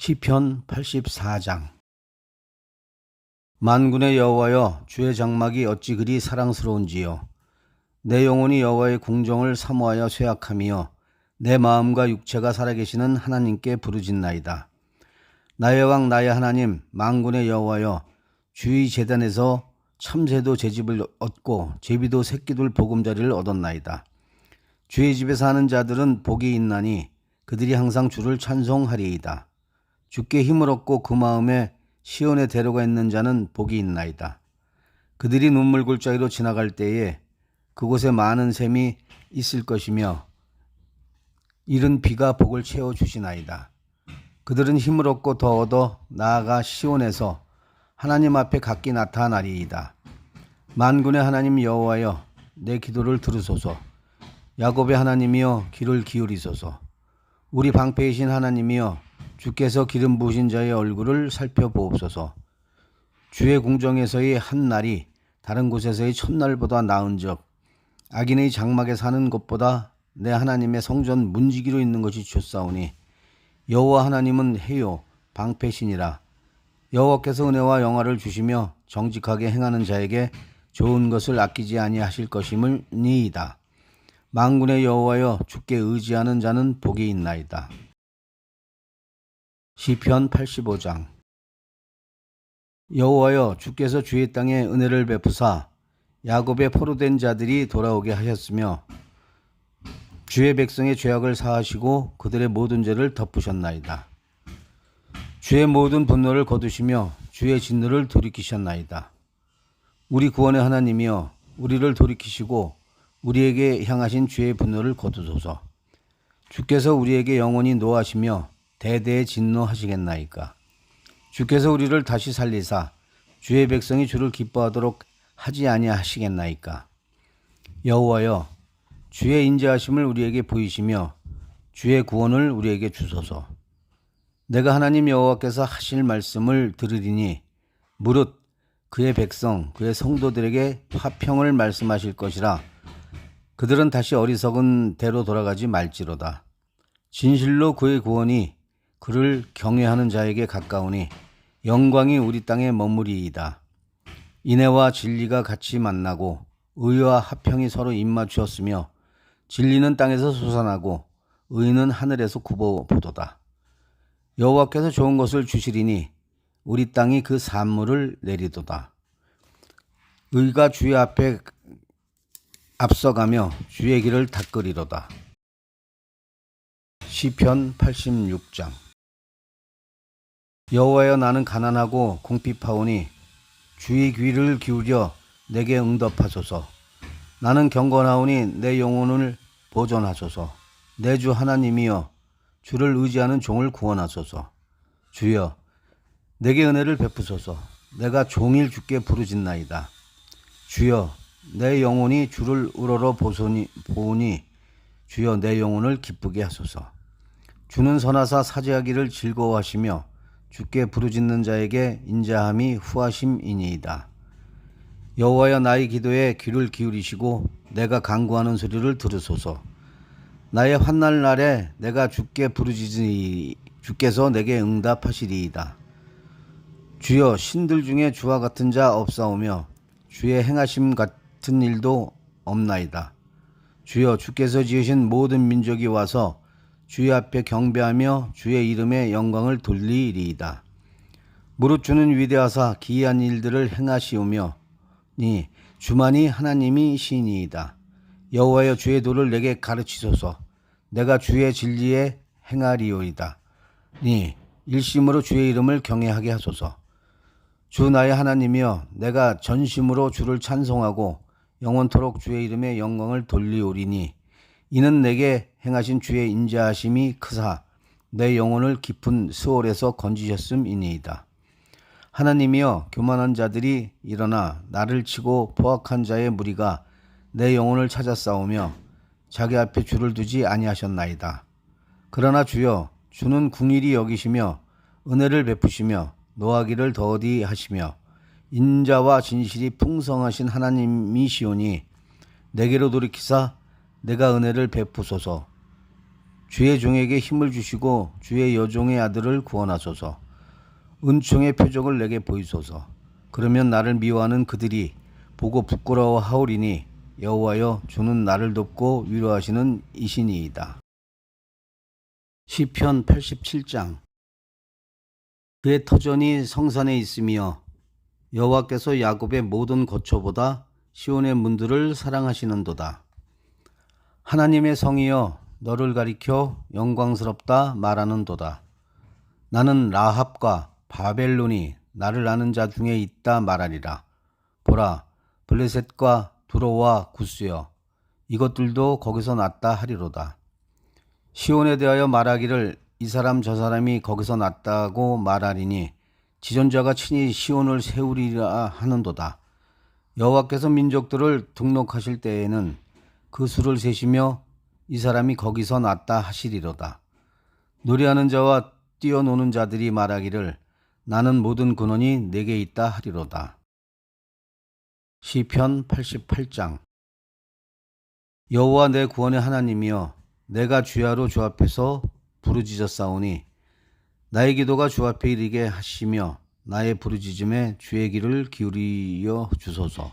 시편 84장. 만군의 여호와여 주의 장막이 어찌 그리 사랑스러운지요. 내 영혼이 여호와의 궁정을 사모하여 쇠약함이요. 내 마음과 육체가 살아계시는 하나님께 부르짖나이다. 나의 왕 나의 하나님 만군의 여호와여 주의 재단에서 참새도 제집을 얻고 제비도 새끼들 보금자리를 얻었나이다. 주의 집에 사는 자들은 복이 있나니 그들이 항상 주를 찬송하리이다 주께 힘을 얻고 그 마음에 시온에 데려가 있는 자는 복이 있나이다. 그들이 눈물 골짜기로 지나갈 때에 그곳에 많은 샘이 있을 것이며 이른 비가 복을 채워 주시나이다. 그들은 힘을 얻고 더 얻어 나아가 시온에서 하나님 앞에 각기 나타나리이다. 만군의 하나님 여호와여 내 기도를 들으소서. 야곱의 하나님이여 귀를 기울이소서. 우리 방패이신 하나님이여 주께서 기름 부으신 자의 얼굴을 살펴보옵소서. 주의 궁정에서의 한 날이 다른 곳에서의 첫날보다 나은즉 악인의 장막에 사는 것보다 내 하나님의 성전 문지기로 있는 것이 좋사오니 여호와 하나님은 해요 방패시니라 여호와께서 은혜와 영화를 주시며 정직하게 행하는 자에게 좋은 것을 아끼지 아니하실 것임을 니이다. 만군의 여호와여 주께 의지하는 자는 복이 있나이다. 시편 85장 여호와여 주께서 주의 땅에 은혜를 베푸사 야곱의 포로된 자들이 돌아오게 하셨으며 주의 백성의 죄악을 사하시고 그들의 모든 죄를 덮으셨나이다. 주의 모든 분노를 거두시며 주의 진노를 돌이키셨나이다. 우리 구원의 하나님이여 우리를 돌이키시고 우리에게 향하신 주의 분노를 거두소서. 주께서 우리에게 영원히 노하시며 대대에 진노하시겠나이까. 주께서 우리를 다시 살리사 주의 백성이 주를 기뻐하도록 하지 아니하시겠나이까. 여호와여 주의 인자하심을 우리에게 보이시며 주의 구원을 우리에게 주소서. 내가 하나님 여호와께서 하실 말씀을 들으리니 무릇 그의 백성 그의 성도들에게 화평을 말씀하실 것이라 그들은 다시 어리석은 대로 돌아가지 말지로다. 진실로 그의 구원이 그를 경외하는 자에게 가까우니 영광이 우리 땅에 머무리이다. 인애와 진리가 같이 만나고 의와 화평이 서로 입맞추었으며 진리는 땅에서 솟아나고 의는 하늘에서 굽어보도다. 여호와께서 좋은 것을 주시리니 우리 땅이 그 산물을 내리도다. 의가 주의 앞에 앞서가며 주의 길을 닦으리로다. 시편 86장 여호와여 나는 가난하고 궁핍하오니 주의 귀를 기울여 내게 응답하소서. 나는 경건하오니 내 영혼을 보존하소서. 내 주 하나님이여 주를 의지하는 종을 구원하소서. 주여 내게 은혜를 베푸소서. 내가 종일 주께 부르짖나이다. 주여 내 영혼이 주를 우러러 보소니 보니 주여 내 영혼을 기쁘게 하소서. 주는 선하사 사죄하기를 즐거워하시며 주께 부르짖는 자에게 인자함이 후하심이니이다. 여호와여 나의 기도에 귀를 기울이시고 내가 간구하는 소리를 들으소서. 나의 환난 날에 내가 주께 부르짖으니 주께서 내게 응답하시리이다. 주여 신들 중에 주와 같은 자 없사오며 주의 행하심 같은 일도 없나이다. 주여 주께서 지으신 모든 민족이 와서 주의 앞에 경배하며 주의 이름의 영광을 돌리리이다. 무릇 주는 위대하사 기이한 일들을 행하시오며 니 주만이 하나님이 시니이다. 여호와여 주의 도를 내게 가르치소서. 내가 주의 진리에 행하리오이다. 니 일심으로 주의 이름을 경외하게 하소서. 주 나의 하나님이여 내가 전심으로 주를 찬송하고 영원토록 주의 이름의 영광을 돌리오리니 이는 내게 행하신 주의 인자하심이 크사 내 영혼을 깊은 수월에서 건지셨음이니이다. 하나님이여 교만한 자들이 일어나 나를 치고 포악한 자의 무리가 내 영혼을 찾아 싸우며 자기 앞에 줄을 두지 아니하셨나이다. 그러나 주여 주는 궁일이 여기시며 은혜를 베푸시며 노하기를 더디 하시며 인자와 진실이 풍성하신 하나님이시오니 내게로 돌이키사 내가 은혜를 베푸소서 주의 종에게 힘을 주시고 주의 여종의 아들을 구원하소서. 은총의 표적을 내게 보이소서. 그러면 나를 미워하는 그들이 보고 부끄러워하오리니 여호와여 주는 나를 돕고 위로하시는 이신이이다. 시편 87장 그의 터전이 성산에 있으며 여호와께서 야곱의 모든 거처보다 시온의 문들을 사랑하시는도다. 하나님의 성이여 너를 가리켜 영광스럽다 말하는도다. 나는 라합과 바벨론이 나를 아는 자 중에 있다 말하리라. 보라, 블레셋과 두로와 구스여 이것들도 거기서 났다 하리로다. 시온에 대하여 말하기를 이 사람 저 사람이 거기서 났다고 말하리니 지존자가 친히 시온을 세우리라 하는도다. 여호와께서 민족들을 등록하실 때에는 그 수를 세시며 이 사람이 거기서 났다 하시리로다. 노래하는 자와 뛰어노는 자들이 말하기를 나는 모든 근원이 내게 있다 하리로다. 시편 88장 여호와 내 구원의 하나님이여 내가 주야로 주 앞에서 부르짖었사오니 나의 기도가 주 앞에 이르게 하시며 나의 부르짖음에 주의 귀를 기울이어 주소서.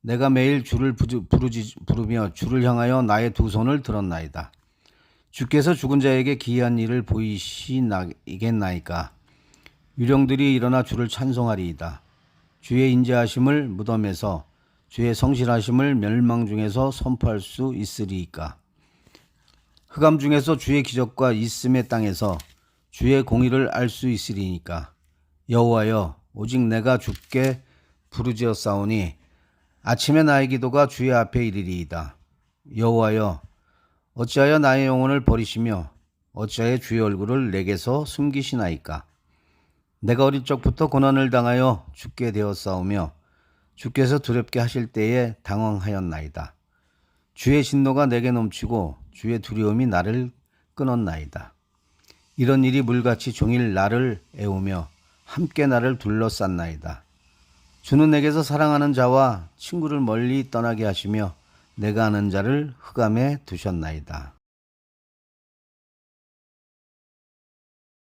내가 매일 주를 부르- 부르지, 부르며 주를 향하여 나의 두 손을 들었나이다. 주께서 죽은 자에게 기이한 일을 보이시나이겠나이까. 유령들이 일어나 주를 찬송하리이다. 주의 인자하심을 무덤에서 주의 성실하심을 멸망 중에서 선포할 수 있으리이까. 흑암 중에서 주의 기적과 있음의 땅에서 주의 공의를 알 수 있으리니까. 여호와여 오직 내가 주께 부르짖었사오니 아침에 나의 기도가 주의 앞에 이르리이다. 여호와여 어찌하여 나의 영혼을 버리시며 어찌하여 주의 얼굴을 내게서 숨기시나이까. 내가 어릴 적부터 고난을 당하여 죽게 되었사오며 주께서 두렵게 하실 때에 당황하였나이다. 주의 진노가 내게 넘치고 주의 두려움이 나를 끊었나이다. 이런 일이 물같이 종일 나를 애우며 함께 나를 둘러쌌나이다. 주는 내게서 사랑하는 자와 친구를 멀리 떠나게 하시며 내가 아는 자를 흑암에 두셨나이다.